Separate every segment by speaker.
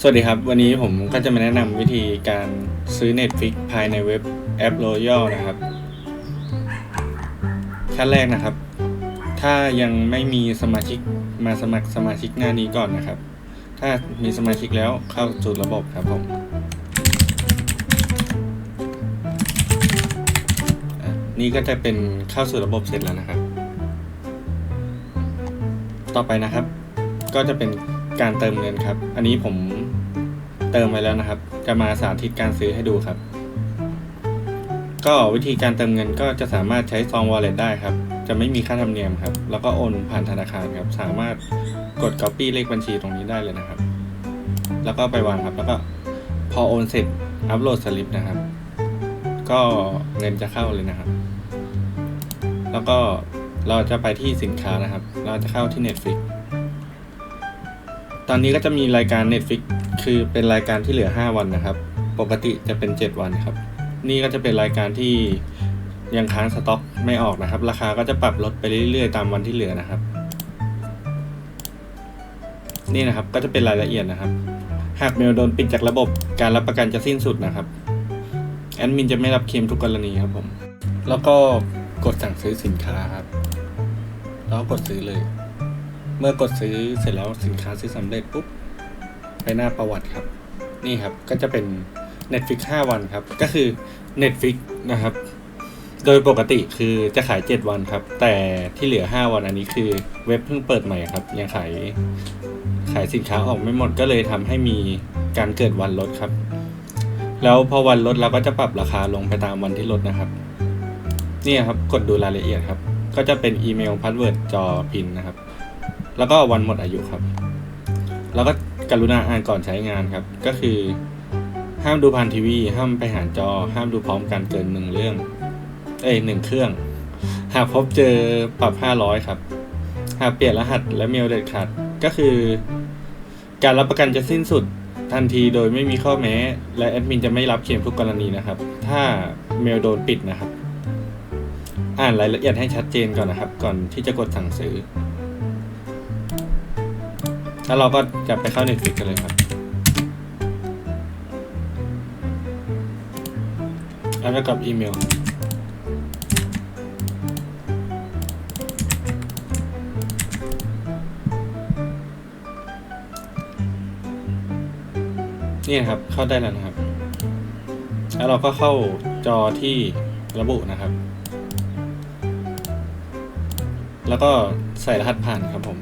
Speaker 1: สวัสดีครับ วันนี้ผมก็จะมาแนะนำวิธีการซื้อ Netflix ภายในเว็บแอป Royal นะครับ ขั้นแรกนะครับ ถ้ายังไม่มีสมาชิกมาสมัครสมาชิกหน้านี้ก่อนนะครับ ถ้ามีสมาชิกแล้วเข้าสู่ระบบครับผมนี่ก็จะเป็นเข้าสู่ระบบเสร็จแล้วนะครับ ต่อไปนะครับ ก็จะเป็นการเติมเงินครับ อันนี้ผม เติมไปแล้วนะครับ จะมาสาธิตการซื้อให้ดูครับ ก็วิธีการเติมเงินก็จะสามารถใช้ซอง wallet ได้ครับ จะไม่มีค่าธรรมเนียมครับ แล้วก็โอนผ่านธนาคารครับ สามารถกด copy เลขบัญชีตรงนี้ได้เลยนะครับ แล้วก็ไปวางครับ แล้วก็พอโอนเสร็จอัปโหลดสลิปนะครับ ก็เงินจะเข้าเลยนะครับ แล้วก็เราจะไปที่สินค้านะครับ เราจะเข้าที่ Netflix ตอนนี้ก็จะมีรายการ Netflix คือเป็นรายการที่เหลือ 5 วันนะครับ ปกติจะเป็น 7 วันครับ นี่ก็จะเป็นรายการที่ยังค้างสต็อกไม่ออกนะครับ ราคาก็จะปรับลดไปเรื่อยๆ ตามวันที่เหลือนะครับ นี่นะครับก็จะเป็นรายละเอียดนะครับ หากเมลโดนปิดจากระบบการรับประกันจะสิ้นสุดนะครับแอดมินจะไม่รับเคลมทุกกรณีครับผม แล้วก็กดสั่งซื้อสินค้าครับ แล้วกดซื้อเลย เมื่อกดซื้อเสร็จแล้วสินค้าซื้อสำเร็จปุ๊บ หน้าประวัติครับ นี่ครับก็จะเป็น Netflix 5 วันครับ ก็คือ Netflix นะครับ โดยปกติคือจะขาย 7 วันครับ แต่ที่เหลือ 5 วันอันนี้คือเว็บเพิ่งเปิดใหม่ครับ ยังขายขายสินค้าออกไม่หมดก็เลยทำให้มีการเกิดวันลดครับ แล้วพอวันลดเราก็จะปรับราคาลงไปตามวันที่ลดนะครับนี่ครับกดดูรายละเอียดครับ ก็จะเป็นอีเมลพาสเวิร์ดจอพินนะครับ แล้วก็วันหมดอายุครับ แล้วก็ กรุณาอ่านก่อนใช้งานครับ ก็คือ ห้ามดูผ่านทีวี ห้ามไปหารจอ ห้ามดูพร้อมกันเกินหนึ่งเรื่อง เอ้ยหนึ่งเครื่อง หากพบเจอปรับห้าร้อยครับ หากเปลี่ยนรหัสและเมลเด็ดขาดก็คือ การรับประกันจะสิ้นสุดทันทีโดยไม่มีข้อแม้ และแอดมินจะไม่รับเคลมทุกกรณีนะครับ ถ้าเมลโดนปิดนะครับ อ่านรายละเอียดให้ชัดเจนก่อนนะครับ ก่อนที่จะกดสั่งซื้อ แล้วเราก็จะไปเข้า Netflix กันเลยครับแล้วก็กรอกอีเมลนี่นะครับ เข้าได้แล้วนะครับ แล้วเราก็เข้าจอที่ระบุนะครับ แล้วก็ใส่รหัสผ่านครับผม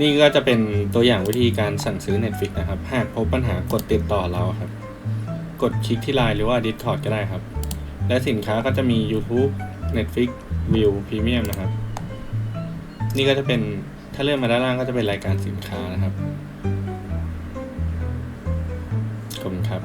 Speaker 1: นี่ก็จะเป็นตัวอย่างวิธีการสั่งซื้อ Netflix นะครับ หากพบปัญหากดติดต่อเราครับ กดคลิกที่ไลน์หรือว่า Discord ก็ได้ครับ และสินค้าก็จะมี YouTube Netflix View Premium นะครับ นี่ก็จะเป็นถ้าเลื่อนมาด้านล่างก็จะเป็นรายการสินค้านะครับขอบคุณครับ